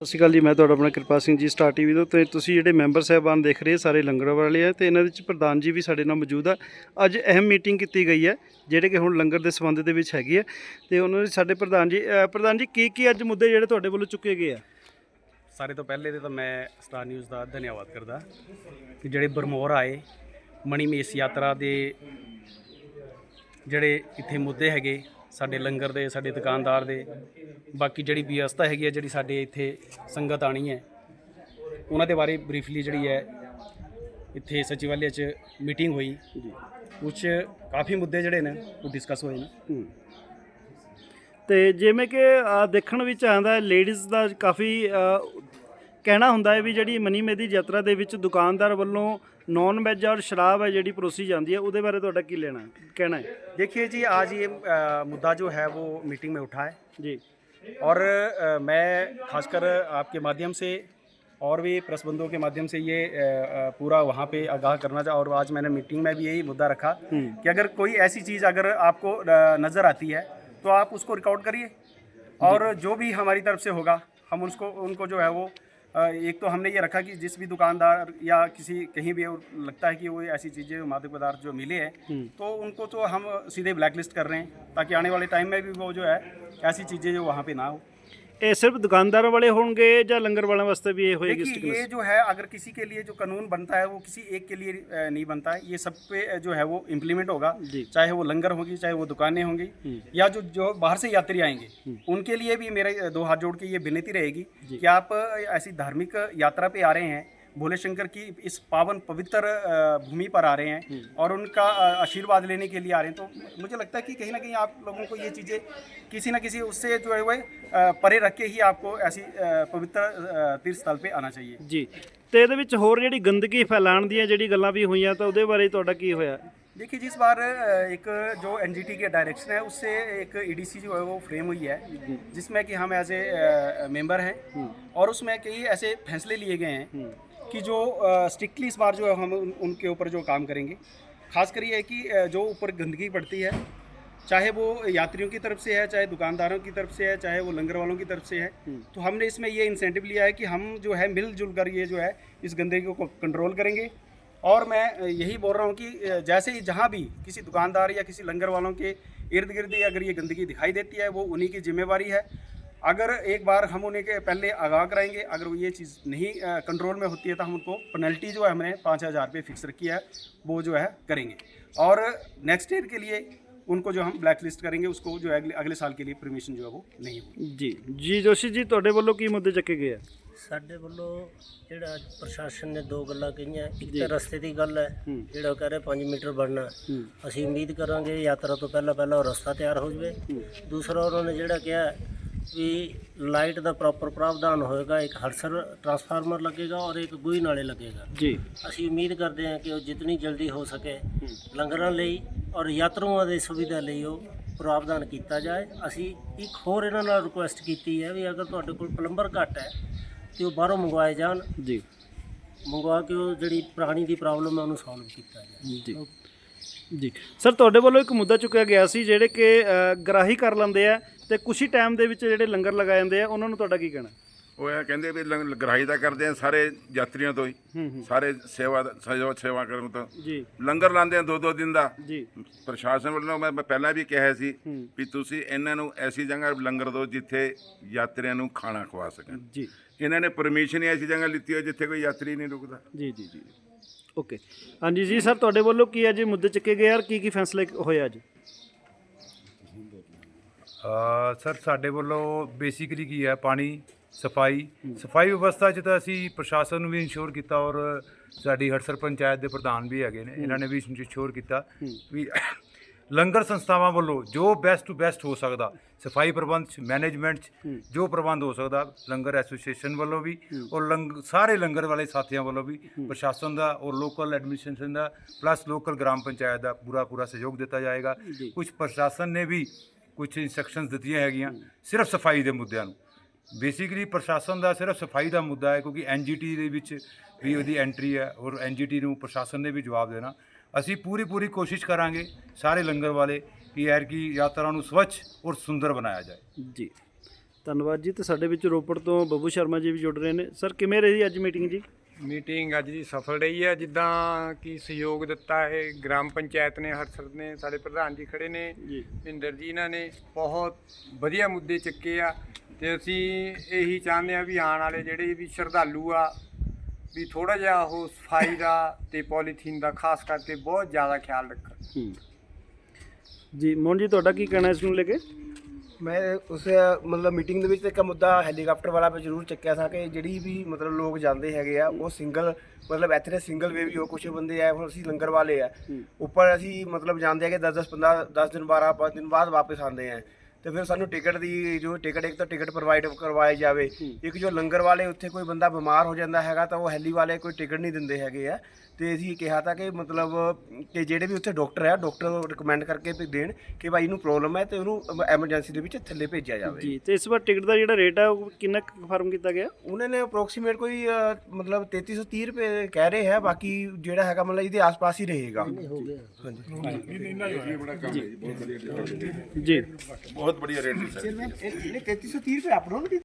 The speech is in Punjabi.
ਸਤਿ ਸ਼੍ਰੀ ਅਕਾਲ ਜੀ, ਮੈਂ ਤੁਹਾਡਾ ਆਪਣਾ ਕਿਰਪਾ ਸਿੰਘ ਜੀ ਸਟਾਰ ਟੀਵੀ ਤੋਂ। ਤੇ ਤੁਸੀਂ ਜਿਹੜੇ ਮੈਂਬਰ ਸਾਹਿਬਾਨ ਦੇਖ ਰਹੇ ਸਾਰੇ ਲੰਗਰ ਵਾਲੇ ਆ, ਤੇ ਇਹਨਾਂ ਵਿੱਚ ਪ੍ਰਧਾਨ ਜੀ ਵੀ ਸਾਡੇ ਨਾਲ ਮੌਜੂਦ ਆ। ਅੱਜ ਅਹਿਮ ਮੀਟਿੰਗ ਕੀਤੀ ਗਈ ਹੈ, ਜਿਹੜੇ ਕਿ ਹੁਣ ਲੰਗਰ ਦੇ ਸੰਬੰਧ ਦੇ ਵਿੱਚ ਹੈਗੀ ਹੈ ਤੇ ਉਹਨਾਂ ਦੇ ਸਾਡੇ ਪ੍ਰਧਾਨ ਜੀ ਪ੍ਰਧਾਨ ਜੀ, ਕੀ ਕੀ ਅੱਜ ਮੁੱਦੇ ਜਿਹੜੇ ਤੁਹਾਡੇ ਵੱਲੋਂ ਚੁੱਕੇ ਗਏ ਆ? ਸਾਰੇ ਤੋਂ ਪਹਿਲੇ ਤੇ ਤਾਂ ਮੈਂ ਸਟਾਰ ਨਿਊਜ਼ ਦਾ ਧੰਨਵਾਦ ਕਰਦਾ ਕਿ ਜਿਹੜੇ ਬਰਮੋਰ ਆਏ ਮਣੀ ਮੇਸ ਯਾਤਰਾ ਦੇ ਜਿਹੜੇ ਇੱਥੇ ਮੁੱਦੇ ਹੈਗੇ ਸਾਡੇ ਲੰਗਰ ਦੇ ਸਾਡੇ ਦੁਕਾਨਦਾਰ ਦੇ ਬਾਕੀ ਜਿਹੜੀ ਵਿਵਸਥਾ ਹੈਗੀ ਹੈ ਜਿਹੜੀ ਸਾਡੇ ਇੱਥੇ ਸੰਗਤ ਆਣੀ ਹੈ ਉਹਨਾਂ ਦੇ ਬਾਰੇ ਬਰੀਫਲੀ ਜਿਹੜੀ ਹੈ ਇੱਥੇ ਸਚਿਵਾਲਿਆ 'ਚ ਮੀਟਿੰਗ ਹੋਈ। ਕੁਝ ਕਾਫੀ ਮੁੱਦੇ ਜਿਹੜੇ ਨੇ ਉਹ ਡਿਸਕਸ ਹੋਏ ਨੇ। ਤੇ ਜਿਵੇਂ ਕਿ ਦੇਖਣ ਵਿੱਚ ਆਉਂਦਾ ਹੈ ਲੇਡੀਜ਼ ਦਾ ਕਾਫੀ ਕਹਿਣਾ ਹੁੰਦਾ ਹੈ ਵੀ ਜਿਹੜੀ ਮਨੀ ਮੇਦੀ ਯਾਤਰਾ ਦੇ ਵਿੱਚ ਦੁਕਾਨਦਾਰ ਵੱਲੋਂ ਨੌਨ ਵੈਜ ਔਰ ਸ਼ਰਾਬ ਹੈ ਜਿਹੜੀ ਪਰੋਸੀ ਜਾਂਦੀ ਹੈ ਉਹਦੇ ਬਾਰੇ ਤੁਹਾਡਾ ਕੀ ਲੈਣਾ ਕਹਿਣਾ ਹੈ देखिए जी आज ये अ, मुद्दा जो है वो मीटिंग में उठा है ਜੀ और अ, मैं खासकर आपके माध्यम से और भी प्रेस बंधुओं के माध्यम से ये अ, अ, पूरा वहाँ पे आगाह करना चाहा और आज मैंने मीटिंग में भी यही मुद्दा रखा कि अगर कोई ऐसी चीज़ अगर आपको अ, नज़र आती है तो आप उसको रिकॉर्ड करिए और जो भी हमारी तरफ से होगा हम उसको उनको जो है वो अ, एक तो हमने ये रखा कि जिस भी दुकानदार या किसी कहीं भी और लगता है कि वो ऐसी चीज़ें मादक पदार्थ जो मिले हैं तो उनको तो हम सीधे ब्लैक लिस्ट कर रहे हैं ताकि आने वाले टाइम में भी वो जो है ऐसी चीज़ें जो वहाँ पे ना हो। ਇਹ ਸਿਰਫ ਦੁਕਾਨਦਾਰਾਂ ਵਾਲੇ ਹੋਣਗੇ ਜਾਂ ਲੰਗਰ ਵਾਲਿਆਂ ਵਾਸਤੇ ਵੀ ਇਹ ਹੋਏਗੀ देखिए ये ਸਟਿਕਨੈਸ जो है अगर किसी के लिए जो कानून बनता है वो किसी एक के लिए अ, नहीं बनता है ये सब पे अ, जो है वो इम्प्लीमेंट होगा जी। चाहे वो लंगर होगी चाहे वो दुकानें होंगी या जो जो बाहर से यात्री आएंगे उनके लिए भी मेरे अ, दो हाथ जोड़ के ये विनती रहेगी कि आप अ, ऐसी धार्मिक यात्रा पे आ रहे हैं भोले शंकर की इस पावन पवित्र अ, भूमि पर आ रहे हैं और उनका अ, आशीर्वाद लेने के लिए आ रहे हैं तो मुझे लगता है कि कहीं ना कहीं आप लोगों को ये चीज़ें किसी ना किसी उससे जो है वो अ, परे रख के ही आपको ऐसी अ, पवित्र अ, तीर्थ स्थल पे आना चाहिए ਜੀ ਤੇ ਇਹਦੇ ਵਿੱਚ ਹੋਰ ਜਿਹੜੀ ਗੰਦਗੀ ਫੈਲਾਉਣ ਦੀਆਂ ਜਿਹੜੀ ਗੱਲਾਂ ਵੀ ਹੋਈਆਂ ਤਾਂ ਉਹਦੇ ਬਾਰੇ ਤੁਹਾਡਾ ਕੀ ਹੋਇਆ देखिए जिस बार अ, एक जो एनजीटी के डायरेक्शन है उससे एक ईडीसी जो है वो फ्रेम हुई है जिसमें कि हम एज ए मेंबर हैं और उसमें कई ऐसे फैसले लिए गए हैं कि जो स्ट्रिक्टली इस बार जो है हम उन, उनके ऊपर जो काम करेंगे। खासकर ये है कि जो ऊपर गंदगी पड़ती है चाहे वो यात्रियों की तरफ़ से है चाहे दुकानदारों की तरफ़ से है चाहे वो लंगर वालों की तरफ़ से है तो हमने इसमें ये इंसेंटिव लिया है कि हम जो है मिलजुल कर ये जो है इस गंदगी को कंट्रोल करेंगे। और मैं यही बोल रहा हूँ कि जैसे ही जहाँ भी किसी दुकानदार या किसी लंगर वालों के इर्द गिर्द अगर ये गंदगी दिखाई देती है वो उन्हीं की जिम्मेवारी है। अगर एक बार हम उन्हें के पहले आगाह कराएंगे अगर वो ये चीज़ नहीं कंट्रोल में होती है तो हम उनको पेनल्टी जो है हमने पाँच हज़ार रुपये फिक्स रखी है वो जो है करेंगे और नेक्स्ट ईयर के लिए उनको जो हम ब्लैक लिस्ट करेंगे उसको जो है अगले अगले साल के लिए परमिशन जो है वो नहीं होगी ਜੀ ਜੀ ਜੋਸ਼ੀ ਜੀ ਤੁਹਾਡੇ ਵੱਲੋਂ ਕੀ ਮੁੱਦੇ ਚੱਕੇ ਗਏ ਆ ਸਾਡੇ ਵੱਲੋਂ ਜਿਹੜਾ ਅੱਜ ਪ੍ਰਸ਼ਾਸਨ ਨੇ ਦੋ ਗੱਲਾਂ ਕਹੀਆਂ ਇੱਕ ਤਾਂ ਰਸਤੇ ਦੀ ਗੱਲ ਹੈ ਜਿਹੜਾ ਉਹ ਕਹਿ ਰਹੇ 5 ਮੀਟਰ ਬਣਨਾ ਅਸੀਂ ਉਮੀਦ ਕਰਾਂਗੇ ਯਾਤਰਾ ਤੋਂ ਪਹਿਲਾਂ ਪਹਿਲਾਂ ਉਹ ਰਸਤਾ ਤਿਆਰ ਹੋ ਜਾਵੇ ਦੂਸਰਾ ਉਹਨਾਂ ਨੇ ਜਿਹੜਾ ਕਿਹਾ ਵੀ ਲਾਈਟ ਦਾ ਪ੍ਰੋਪਰ ਪ੍ਰਾਵਧਾਨ ਹੋਏਗਾ ਇੱਕ ਹਰਸਰ ਟਰਾਂਸਫਾਰਮਰ ਲੱਗੇਗਾ ਔਰ ਇੱਕ ਗੂਈ ਨਾਲੇ ਲੱਗੇਗਾ। ਜੀ। ਅਸੀਂ ਉਮੀਦ ਕਰਦੇ ਹਾਂ ਕਿ ਉਹ ਜਿੰਨੀ ਜਲਦੀ ਹੋ ਸਕੇ ਲੰਗਰਾਂ ਲਈ ਔਰ ਯਾਤਰੂਆਂ ਦੀ ਸੁਵਿਧਾ ਲਈ ਉਹ ਪ੍ਰਾਵਧਾਨ ਕੀਤਾ ਜਾਏ। ਅਸੀਂ ਇੱਕ ਹੋਰ ਇਹਨਾਂ ਨਾਲ ਰਿਕੁਐਸਟ ਕੀਤੀ ਹੈ ਵੀ ਅਗਰ ਤੁਹਾਡੇ ਕੋਲ ਪਲੰਬਰ ਘੱਟ ਹੈ ਤੇ ਉਹ ਬਾਹਰੋਂ ਮੰਗਵਾਏ ਜਾਣ। ਜੀ। ਮੰਗਵਾ ਕੇ ਉਹ ਜਿਹੜੀ ਪ੍ਰਾਣੀ ਦੀ ਪ੍ਰੋਬਲਮ ਹੈ ਉਹਨੂੰ ਸੋਲਵ ਕੀਤਾ ਜਾਏ। ਜੀ। ਜੀ। ਸਰ ਤੁਹਾਡੇ ਵੱਲੋਂ ਇੱਕ ਮੁੱਦਾ ਚੁੱਕਿਆ ਗਿਆ ਸੀ ਜਿਹੜੇ ਕਿ ਅ, ਗਰਾਹੀ ਕਰ ਲੈਂਦੇ ਆ ਤੇ ਕੁਛ ਹੀ ਟਾਈਮ ਦੇ ਵਿੱਚ ਜਿਹੜੇ ਲੰਗਰ ਲਗਾਏ ਜਾਂਦੇ ਆ ਉਹਨਾਂ ਨੂੰ ਤੁਹਾਡਾ ਕੀ ਕਹਿਣਾ? ਉਹ ਇਹ ਕਹਿੰਦੇ ਵੀ ਲੰਗ- ਗਰਾਹੀ ਦਾ ਕਰਦੇ ਆ ਸਾਰੇ ਯਾਤਰੀਆਂ ਤੋਂ ਹੀ। ਸਾਰੇ ਸੇਵਾ ਦਾ- ਸੇਵਾ ਸੇਵਾ ਕਰਨ ਤੋਂ। ਜੀ। ਲੰਗਰ ਲਾਉਂਦੇ ਆ ਦੋ ਦੋ ਦਿਨ ਦਾ। ਜੀ। ਪ੍ਰਸ਼ਾਸਨ ਵੱਲੋਂ ਮੈਂ ਮੈਂ ਪਹਿਲਾਂ ਵੀ ਕਿਹਾ ਸੀ ਵੀ ਤੁਸੀਂ ਇਹਨਾਂ ਨੂੰ ਐਸੀ ਜਗ੍ਹਾ ਲੰਗਰ ਦਿਓ ਜਿੱਥੇ ਯਾਤਰੀਆਂ ਨੂੰ ਖਾਣਾ ਖਵਾ ਸਕਣ। ਜੀ। ਇਹਨਾਂ ਨੇ ਪਰਮਿਸ਼ਨ ਹੀ ਐਸੀ ਜਗ੍ਹਾ ਲਿੱਤੀ ਹੋਈ ਜਿੱਥੇ ਕੋਈ ਯਾਤਰੀ ਨਹੀਂ ਰੁਕਦਾ। ਜੀ ਜੀ ਜੀ। ਓਕੇ ਹਾਂਜੀ ਜੀ ਸਰ ਤੁਹਾਡੇ ਵੱਲੋਂ ਕੀ ਅੱਜ ਮੁੱਦੇ ਚੱਕੇ ਗਏ ਯਾਰ ਕੀ ਕੀ ਫੈਸਲੇ ਹੋਏ ਅੱਜ? ਅ, ਸਰ ਸਾਡੇ ਵੱਲੋਂ ਬੇਸਿਕਲੀ ਕੀ ਹੈ ਪਾਣੀ ਸਫ਼ਾਈ। ਸਫ਼ਾਈ ਵਿਵਸਥਾ 'ਚ ਤਾਂ ਅਸੀਂ ਪ੍ਰਸ਼ਾਸਨ ਨੂੰ ਵੀ ਇਨਸ਼ੋਰ ਕੀਤਾ ਔਰ ਸਾਡੀ ਹੜਸਰ ਪੰਚਾਇਤ ਦੇ ਪ੍ਰਧਾਨ ਵੀ ਹੈਗੇ ਨੇ। ਇਹਨਾਂ ਨੇ ਵੀ ਇਨਸ਼ੋਰ ਕੀਤਾ ਵੀ ਲੰਗਰ ਸੰਸਥਾਵਾਂ ਵੱਲੋਂ ਜੋ ਬੈਸਟ ਟੂ ਬੈਸਟ ਹੋ ਸਕਦਾ ਸਫ਼ਾਈ ਪ੍ਰਬੰਧ 'ਚ ਮੈਨੇਜਮੈਂਟ 'ਚ ਜੋ ਪ੍ਰਬੰਧ ਹੋ ਸਕਦਾ ਲੰਗਰ ਐਸੋਸੀਏਸ਼ਨ ਵੱਲੋਂ ਵੀ ਔਰ ਲੰਗ ਸਾਰੇ ਲੰਗਰ ਵਾਲੇ ਸਾਥੀਆਂ ਵੱਲੋਂ ਵੀ ਪ੍ਰਸ਼ਾਸਨ ਦਾ ਔਰ ਲੋਕਲ ਐਡਮਿਨਿਸਟ੍ਰੇਸ਼ਨ ਦਾ ਪਲੱਸ ਲੋਕਲ ਗ੍ਰਾਮ ਪੰਚਾਇਤ ਦਾ ਪੂਰਾ ਪੂਰਾ ਸਹਿਯੋਗ ਦਿੱਤਾ ਜਾਏਗਾ। ਕੁਝ ਪ੍ਰਸ਼ਾਸਨ ਨੇ ਵੀ ਕੁਝ ਇਨਸਟਰਕਸ਼ਨਸ ਦਿੱਤੀਆਂ ਹੈਗੀਆਂ ਸਿਰਫ ਸਫ਼ਾਈ ਦੇ ਮੁੱਦਿਆਂ ਨੂੰ। ਬੇਸਿਕਲੀ ਪ੍ਰਸ਼ਾਸਨ ਦਾ ਸਿਰਫ ਸਫ਼ਾਈ ਦਾ ਮੁੱਦਾ ਹੈ ਕਿਉਂਕਿ ਐਨਜੀਟੀ ਦੇ ਵਿੱਚ ਵੀ ਉਹਦੀ ਐਂਟਰੀ ਹੈ ਔਰ ਐਨਜੀਟੀ ਨੂੰ ਪ੍ਰਸ਼ਾਸਨ ਨੇ ਵੀ ਜਵਾਬ ਦੇਣਾ। ਅਸੀਂ ਪੂਰੀ ਪੂਰੀ ਕੋਸ਼ਿਸ਼ ਕਰਾਂਗੇ ਸਾਰੇ ਲੰਗਰ ਵਾਲੇ ਕਿ ਯਾਰ ਕੀ ਯਾਤਰਾ ਨੂੰ ਸਵੱਛ ਔਰ ਸੁੰਦਰ ਬਣਾਇਆ ਜਾਏ। ਜੀ। ਧੰਨਵਾਦ ਜੀ। ਤੇ ਸਾਡੇ ਵਿੱਚ ਰੋਪੜ ਤੋਂ ਬੱਬੂ ਸ਼ਰਮਾ ਜੀ ਵੀ ਜੁੜ ਰਹੇ ਨੇ। ਸਰ ਕਿਵੇਂ ਰਹੀ ਅੱਜ ਮੀਟਿੰਗ ਜੀ? ਮੀਟਿੰਗ ਅੱਜ ਦੀ ਸਫਲ ਰਹੀ ਹੈ। ਜਿੱਦਾਂ ਕਿ ਸਹਿਯੋਗ ਦਿੱਤਾ ਹੈ ਗ੍ਰਾਮ ਪੰਚਾਇਤ ਨੇ ਹਰਸਰ ਨੇ ਸਾਡੇ ਪ੍ਰਧਾਨ ਜੀ ਖੜੇ ਨੇ ਜੀ। ਭਿੰਦਰ ਜੀ ਇਹਨਾਂ ਨੇ। ਬਹੁਤ ਵਧੀਆ ਮੁੱਦੇ ਚੱਕੇ ਆ। ਤੇ ਅਸੀਂ ਇਹੀ ਚਾਹੁੰਦੇ ਆ ਵੀ ਆਉਣ ਵਾਲੇ ਜਿਹੜੇ ਵੀ ਸ਼ਰਧਾਲੂ ਆ ਵੀ ਥੋੜਾ ਜਿਹਾ ਉਹ ਸਫ਼ਾਈ ਦਾ ਤੇ ਪੋਲੀਥੀਨ ਦਾ ਖਾਸ ਕਰਕੇ ਬਹੁਤ ਜ਼ਿਆਦਾ ਖਿਆਲ ਰੱਖਣ। ਹੂੰ। ਜੀ ਮੋਹਨ ਜੀ ਤੁਹਾਡਾ ਕੀ ਕਹਿਣਾ ਇਸ ਨੂੰ ਲੈ ਕੇ? ਮੈਂ ਉਸ ਮਤਲਬ ਮੀਟਿੰਗ ਦੇ ਵਿੱਚ ਇੱਕ ਮੁੱਦਾ ਹੈਲੀਕਾਪਟਰ ਵਾਲਾ ਮੈਂ ਜ਼ਰੂਰ ਚੱਕਿਆ ਸੀ ਕਿ ਜਿਹੜੀ ਵੀ ਮਤਲਬ ਲੋਕ ਜਾਂਦੇ ਹੈਗੇ ਆ ਉਹ ਸਿੰਗਲ ਮਤਲਬ ਇੱਥੇ ਦੇ ਸਿੰਗਲ ਵੇ ਵੀ ਉਹ ਕੁਝ ਬੰਦੇ ਆ ਹੁਣ ਅਸੀਂ ਲੰਗਰ ਵਾਲੇ ਆ। ਉੱਪਰ ਅਸੀਂ ਮਤਲਬ ਜਾਂਦੇ ਆ ਕਿ 10 10 15 10 ਦਿਨ 12 5 ਦਿਨ ਬਾਅਦ ਵਾਪਸ ਆਉਂਦੇ ਆ। ਤੇ ਫਿਰ ਸਾਨੂੰ ਟਿਕਟ ਦੀ ਜੋ ਟਿਕਟ ਇੱਕ ਤਾਂ ਟਿਕਟ ਪ੍ਰੋਵਾਈਡ ਕਰਵਾਈ ਜਾਵੇ ਇੱਕ ਜੋ ਲੰਗਰ ਵਾਲੇ ਉੱਥੇ ਕੋਈ ਬੰਦਾ ਬਿਮਾਰ ਹੋ ਜਾਂਦਾ ਹੈਗਾ ਤਾਂ ਉਹ ਹੈਲੀ ਵਾਲੇ ਕੋਈ ਟਿਕਟ ਨਹੀਂ ਦਿੰਦੇ ਹੈਗੇ ਆ। ਤੇ ਅਸੀਂ ਕਿਹਾ ਤਾਂ ਕਿ ਮਤਲਬ ਕਿ ਜਿਹੜੇ ਵੀ ਉੱਥੇ ਡਾਕਟਰ ਆ ਡਾਕਟਰ ਰਿਕਮੈਂਡ ਕਰਕੇ ਵੀ ਦੇਣ ਕਿ ਭਾਈ ਇਹਨੂੰ ਪ੍ਰੋਬਲਮ ਹੈ ਤੇ ਉਹਨੂੰ ਐਮਰਜੈਂਸੀ ਦੇ ਵਿੱਚ ਥੱਲੇ ਭੇਜਿਆ ਜਾਵੇ। ਜੀ ਤੇ ਇਸ ਵਾਰ ਟਿਕਟ ਦਾ ਜਿਹੜਾ ਰੇਟ ਹੈ ਉਹ ਕਿੰਨਾ ਕਨਫਰਮ ਕੀਤਾ ਗਿਆ? ਉਹਨਾਂ ਨੇ ਅਪਰੋਕਸੀਮੇਟ ਕੋਈ ਮਤਲਬ 3330 ਰੁਪਏ ਕਹਿ ਰਹੇ ਹੈ ਬਾਕੀ ਜਿਹੜਾ ਹੈਗਾ ਮਤਲਬ ਇਹਦੇ ਆਸ-ਪਾਸ ਹੀ ਰਹੇਗਾ। ਜੀ। ਬਹੁਤ ਬੜੀਆ ਰੇਟ ਹੈ। ਇਹਨੇ 3330 ਰੁਪਏ ਅਪਲੋਡ